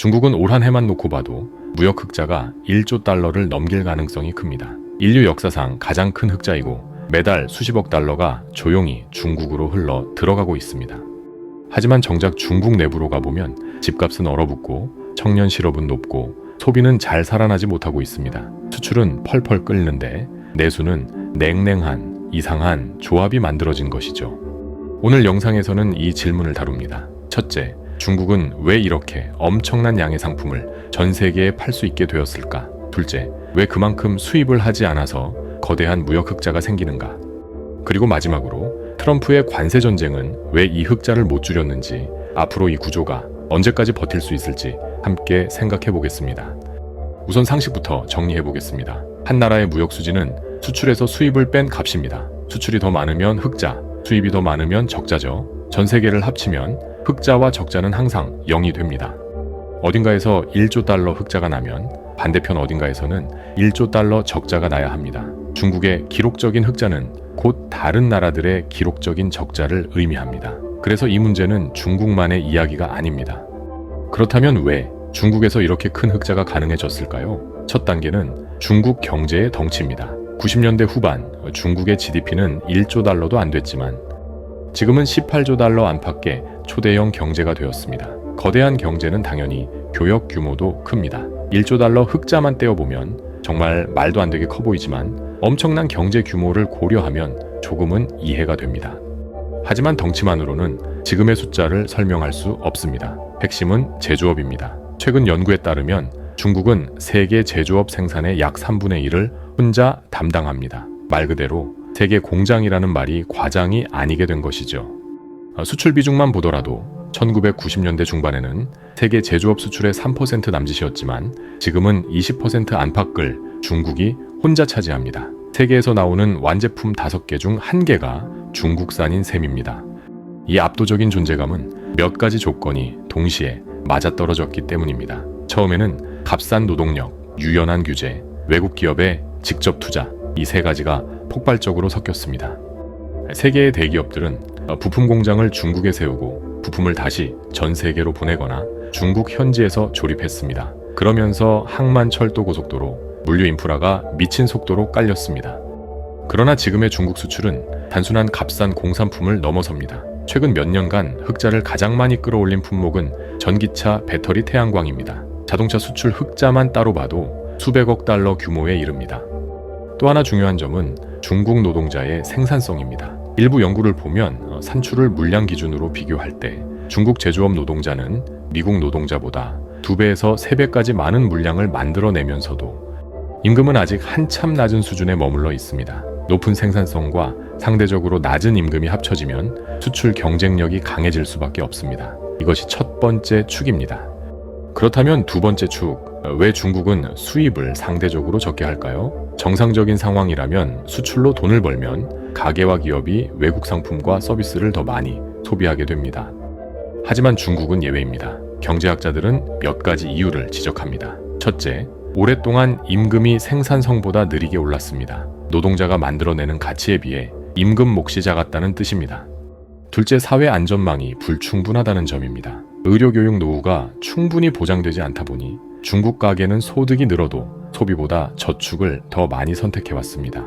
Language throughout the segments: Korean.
중국은 올 한 해만 놓고 봐도 무역 흑자가 1조 달러를 넘길 가능성이 큽니다. 인류 역사상 가장 큰 흑자이고 매달 수십억 달러가 조용히 중국으로 흘러 들어가고 있습니다. 하지만 정작 중국 내부로 가보면 집값은 얼어붙고 청년 실업은 높고 소비는 잘 살아나지 못하고 있습니다. 수출은 펄펄 끓는데 내수는 냉랭한 이상한 조합이 만들어진 것이죠. 오늘 영상에서는 이 질문을 다룹니다. 첫째, 중국은 왜 이렇게 엄청난 양의 상품을 전 세계에 팔 수 있게 되었을까? 둘째, 왜 그만큼 수입을 하지 않아서 거대한 무역 흑자가 생기는가? 그리고 마지막으로 트럼프의 관세 전쟁은 왜 이 흑자를 못 줄였는지 앞으로 이 구조가 언제까지 버틸 수 있을지 함께 생각해 보겠습니다. 우선 상식부터 정리해 보겠습니다. 한 나라의 무역 수지는 수출에서 수입을 뺀 값입니다. 수출이 더 많으면 흑자, 수입이 더 많으면 적자죠. 전 세계를 합치면 흑자와 적자는 항상 0이 됩니다. 어딘가에서 1조 달러 흑자가 나면 반대편 어딘가에서는 1조 달러 적자가 나야 합니다. 중국의 기록적인 흑자는 곧 다른 나라들의 기록적인 적자를 의미합니다. 그래서 이 문제는 중국만의 이야기가 아닙니다. 그렇다면 왜 중국에서 이렇게 큰 흑자가 가능해졌을까요? 첫 단계는 중국 경제의 덩치입니다. 90년대 후반 중국의 GDP는 1조 달러도 안 됐지만 지금은 18조 달러 안팎의 초대형 경제가 되었습니다. 거대한 경제는 당연히 교역 규모도 큽니다. 1조 달러 흑자만 떼어보면 정말 말도 안 되게 커 보이지만 엄청난 경제 규모를 고려하면 조금은 이해가 됩니다. 하지만 덩치만으로는 지금의 숫자를 설명할 수 없습니다. 핵심은 제조업입니다. 최근 연구에 따르면 중국은 세계 제조업 생산의 약 3분의 1을 혼자 담당합니다. 말 그대로 세계 공장이라는 말이 과장이 아니게 된 것이죠. 어, 수출 비중만 보더라도 1990년대 중반에는 세계 제조업 수출의 3% 남짓이었지만 지금은 20% 안팎을 중국이 혼자 차지합니다. 세계에서 나오는 완제품 5개 중 1개가 중국산인 셈입니다. 이 압도적인 존재감은 몇 가지 조건이 동시에 맞아떨어졌기 때문입니다. 처음에는 값싼 노동력, 유연한 규제, 외국 기업의 직접 투자, 이 세 가지가 폭발적으로 섞였습니다. 세계의 대기업들은 부품 공장을 중국에 세우고 부품을 다시 전 세계로 보내거나 중국 현지에서 조립했습니다. 그러면서 항만 철도 고속도로, 물류 인프라가 미친 속도로 깔렸습니다. 그러나 지금의 중국 수출은 단순한 값싼 공산품을 넘어섭니다. 최근 몇 년간 흑자를 가장 많이 끌어올린 품목은 전기차, 배터리, 태양광입니다. 자동차 수출 흑자만 따로 봐도 수백억 달러 규모에 이릅니다. 또 하나 중요한 점은 중국 노동자의 생산성입니다. 일부 연구를 보면 어, 산출을 물량 기준으로 비교할 때 중국 제조업 노동자는 미국 노동자보다 두 배에서 세 배까지 많은 물량을 만들어내면서도 임금은 아직 한참 낮은 수준에 머물러 있습니다. 높은 생산성과 상대적으로 낮은 임금이 합쳐지면 수출 경쟁력이 강해질 수밖에 없습니다. 이것이 첫 번째 축입니다. 그렇다면 두 번째 축, 왜 중국은 수입을 상대적으로 적게 할까요? 정상적인 상황이라면 수출로 돈을 벌면 가게와 기업이 외국 상품과 서비스를 더 많이 소비하게 됩니다. 하지만 중국은 예외입니다. 경제학자들은 몇 가지 이유를 지적합니다. 첫째, 오랫동안 임금이 생산성보다 느리게 올랐습니다. 노동자가 만들어내는 가치에 비해 임금 몫이 작았다는 뜻입니다. 둘째, 사회 안전망이 불충분하다는 점입니다. 의료교육 노후가 충분히 보장되지 않다 보니 중국 가게는 소득이 늘어도 소비보다 저축을 더 많이 선택해왔습니다.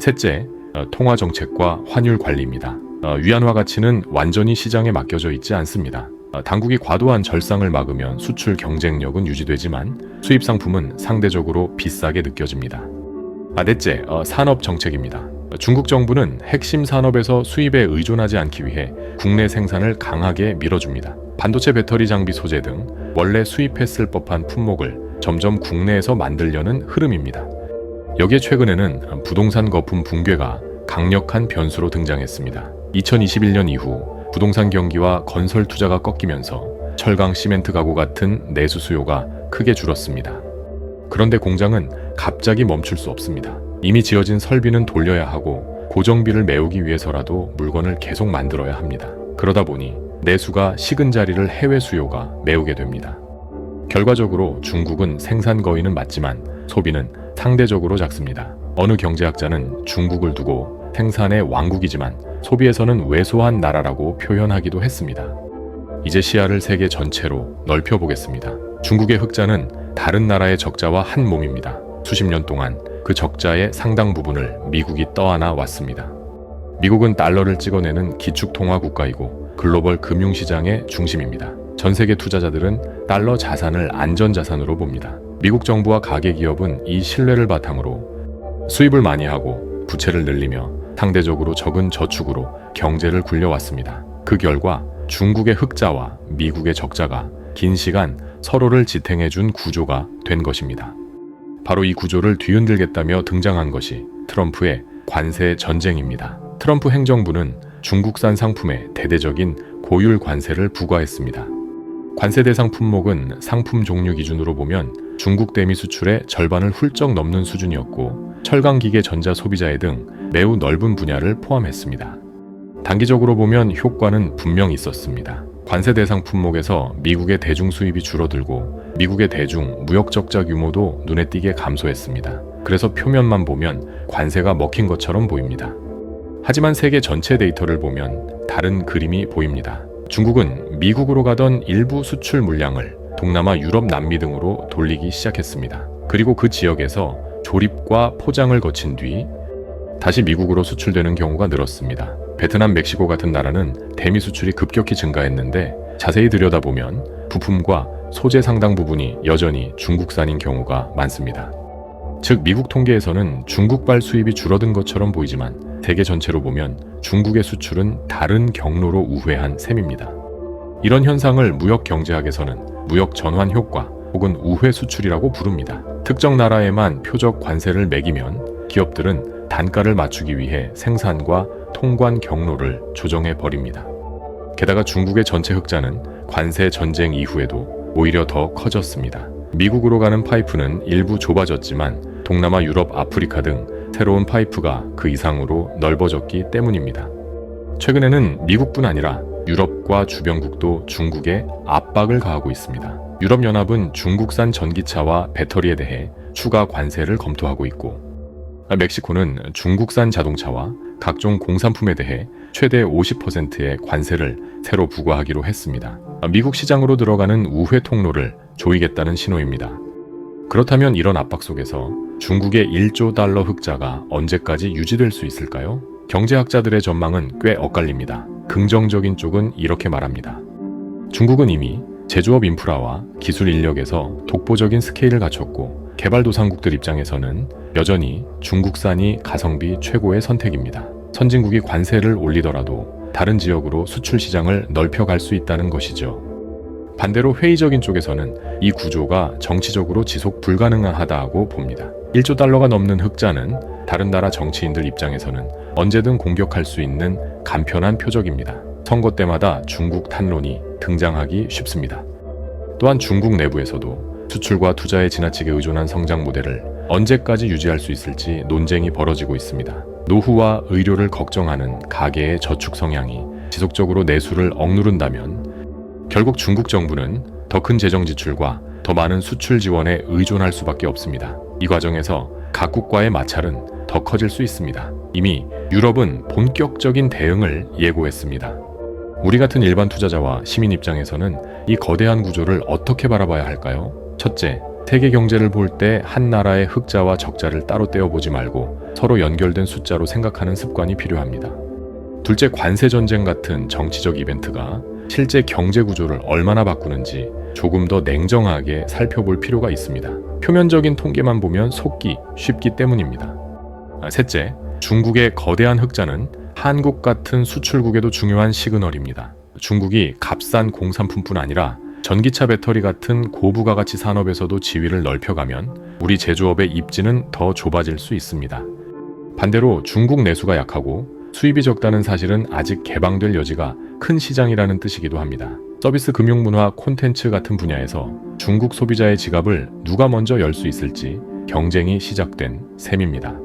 셋째, 어, 통화 정책과 환율 관리입니다. 어, 위안화 가치는 완전히 시장에 맡겨져 있지 않습니다. 어, 당국이 과도한 절상을 막으면 수출 경쟁력은 유지되지만 수입 상품은 상대적으로 비싸게 느껴집니다. 아, 넷째, 산업 정책입니다. 중국 정부는 핵심 산업에서 수입에 의존하지 않기 위해 국내 생산을 강하게 밀어줍니다. 반도체 배터리 장비 소재 등 원래 수입했을 법한 품목을 점점 국내에서 만들려는 흐름입니다. 여기에 최근에는 부동산 거품 붕괴가 강력한 변수로 등장했습니다. 2021년 이후 부동산 경기와 건설 투자가 꺾이면서 철강 시멘트 가구 같은 내수 수요가 크게 줄었습니다. 그런데 공장은 갑자기 멈출 수 없습니다. 이미 지어진 설비는 돌려야 하고 고정비를 메우기 위해서라도 물건을 계속 만들어야 합니다. 그러다 보니 내수가 식은 자리를 해외 수요가 메우게 됩니다. 결과적으로 중국은 생산 거의는 맞지만 소비는 상대적으로 작습니다. 어느 경제학자는 중국을 두고 생산의 왕국이지만 소비에서는 왜소한 나라라고 표현하기도 했습니다. 이제 시야를 세계 전체로 넓혀 보겠습니다. 중국의 흑자는 다른 나라의 적자와 한 몸입니다. 수십 년 동안 그 적자의 상당 부분을 미국이 떠안아 왔습니다. 미국은 달러를 찍어내는 기축 통화 국가이고 글로벌 금융 시장의 중심입니다. 전 세계 투자자들은 달러 자산을 안전 자산으로 봅니다. 미국 정부와 가계 기업은 이 신뢰를 바탕으로 수입을 많이 하고 부채를 늘리며 상대적으로 적은 저축으로 경제를 굴려왔습니다. 그 결과 중국의 흑자와 미국의 적자가 긴 시간 서로를 지탱해 준 구조가 된 것입니다. 바로 이 구조를 뒤흔들겠다며 등장한 것이 트럼프의 관세 전쟁입니다. 트럼프 행정부는 중국산 상품에 대대적인 고율 관세를 부과했습니다. 관세 대상 품목은 상품 종류 기준으로 보면 중국 대미 수출의 절반을 훌쩍 넘는 수준이었고 철강 기계 전자 소비자의 등 매우 넓은 분야를 포함했습니다. 단기적으로 보면 효과는 분명 있었습니다. 관세 대상 품목에서 미국의 대중 수입이 줄어들고 미국의 대중 무역 적자 규모도 눈에 띄게 감소했습니다. 그래서 표면만 보면 관세가 먹힌 것처럼 보입니다. 하지만 세계 전체 데이터를 보면 다른 그림이 보입니다. 중국은 미국으로 가던 일부 수출 물량을 동남아, 유럽, 남미 등으로 돌리기 시작했습니다. 그리고 그 지역에서 조립과 포장을 거친 뒤 다시 미국으로 수출되는 경우가 늘었습니다. 베트남, 멕시코 같은 나라는 대미 수출이 급격히 증가했는데 자세히 들여다보면 부품과 소재 상당 부분이 여전히 중국산인 경우가 많습니다. 즉 미국 통계에서는 중국발 수입이 줄어든 것처럼 보이지만 세계 전체로 보면 중국의 수출은 다른 경로로 우회한 셈입니다. 이런 현상을 무역 경제학에서는 무역 전환 효과 혹은 우회 수출이라고 부릅니다. 특정 나라에만 표적 관세를 매기면 기업들은 단가를 맞추기 위해 생산과 통관 경로를 조정해 버립니다. 게다가 중국의 전체 흑자는 관세 전쟁 이후에도 오히려 더 커졌습니다. 미국으로 가는 파이프는 일부 좁아졌지만 동남아, 유럽, 아프리카 등 새로운 파이프가 그 이상으로 넓어졌기 때문입니다. 최근에는 미국뿐 아니라 유럽과 주변국도 중국에 압박을 가하고 있습니다. 유럽연합은 중국산 전기차와 배터리에 대해 추가 관세를 검토하고 있고, 멕시코는 중국산 자동차와 각종 공산품에 대해 최대 50%의 관세를 새로 부과하기로 했습니다. 미국 시장으로 들어가는 우회 통로를 조이겠다는 신호입니다. 그렇다면 이런 압박 속에서 중국의 1조 달러 흑자가 언제까지 유지될 수 있을까요? 경제학자들의 전망은 꽤 엇갈립니다. 긍정적인 쪽은 이렇게 말합니다. 중국은 이미 제조업 인프라와 기술 인력에서 독보적인 스케일을 갖췄고 개발도상국들 입장에서는 여전히 중국산이 가성비 최고의 선택입니다. 선진국이 관세를 올리더라도 다른 지역으로 수출 시장을 넓혀갈 수 있다는 것이죠. 반대로 회의적인 쪽에서는 이 구조가 정치적으로 지속 불가능하다고 봅니다. 1조 달러가 넘는 흑자는 다른 나라 정치인들 입장에서는 언제든 공격할 수 있는 간편한 표적입니다. 선거 때마다 중국 탄론이 등장하기 쉽습니다. 또한 중국 내부에서도 수출과 투자에 지나치게 의존한 성장 모델을 언제까지 유지할 수 있을지 논쟁이 벌어지고 있습니다. 노후와 의료를 걱정하는 가계의 저축 성향이 지속적으로 내수를 억누른다면 결국 중국 정부는 더 큰 재정 지출과 더 많은 수출 지원에 의존할 수밖에 없습니다. 이 과정에서 각국과의 마찰은 더 커질 수 있습니다. 이미 유럽은 본격적인 대응을 예고했습니다. 우리 같은 일반 투자자와 시민 입장에서는 이 거대한 구조를 어떻게 바라봐야 할까요? 첫째, 세계 경제를 볼 때 한 나라의 흑자와 적자를 따로 떼어보지 말고 서로 연결된 숫자로 생각하는 습관이 필요합니다. 둘째, 관세 전쟁 같은 정치적 이벤트가 실제 경제 구조를 얼마나 바꾸는지 조금 더 냉정하게 살펴볼 필요가 있습니다. 표면적인 통계만 보면 속기 쉽기 때문입니다. 아, 셋째, 중국의 거대한 흑자는 한국 같은 수출국에도 중요한 시그널입니다. 중국이 값싼 공산품뿐 아니라 전기차 배터리 같은 고부가가치 산업에서도 지위를 넓혀가면 우리 제조업의 입지는 더 좁아질 수 있습니다. 반대로 중국 내수가 약하고 수입이 적다는 사실은 아직 개방될 여지가 큰 시장이라는 뜻이기도 합니다. 서비스 금융 문화 콘텐츠 같은 분야에서 중국 소비자의 지갑을 누가 먼저 열 수 있을지 경쟁이 시작된 셈입니다.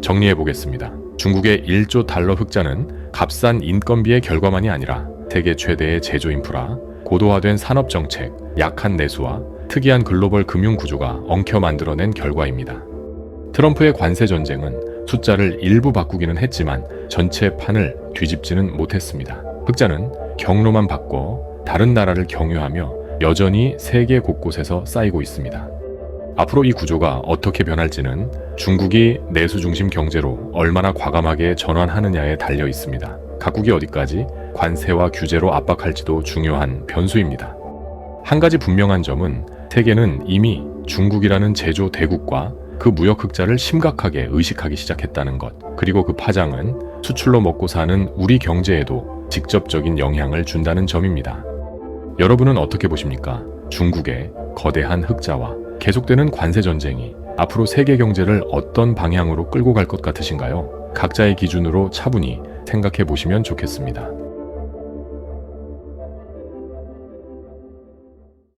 정리해 보겠습니다. 중국의 1조 달러 흑자는 값싼 인건비의 결과만이 아니라 세계 최대의 제조 인프라, 고도화된 산업 정책, 약한 내수와 특이한 글로벌 금융 구조가 엉켜 만들어낸 결과입니다. 트럼프의 관세 전쟁은 숫자를 일부 바꾸기는 했지만 전체 판을 뒤집지는 못했습니다. 흑자는 경로만 바꿔 다른 나라를 경유하며 여전히 세계 곳곳에서 쌓이고 있습니다. 앞으로 이 구조가 어떻게 변할지는 중국이 내수 중심 경제로 얼마나 과감하게 전환하느냐에 달려 있습니다. 각국이 어디까지 관세와 규제로 압박할지도 중요한 변수입니다. 한 가지 분명한 점은 세계는 이미 중국이라는 제조 대국과 그 무역 흑자를 심각하게 의식하기 시작했다는 것. 그리고 그 파장은 수출로 먹고 사는 우리 경제에도 직접적인 영향을 준다는 점입니다. 여러분은 어떻게 보십니까? 중국의 거대한 흑자와 계속되는 관세 전쟁이 앞으로 세계 경제를 어떤 방향으로 끌고 갈 것 같으신가요? 각자의 기준으로 차분히 생각해 보시면 좋겠습니다.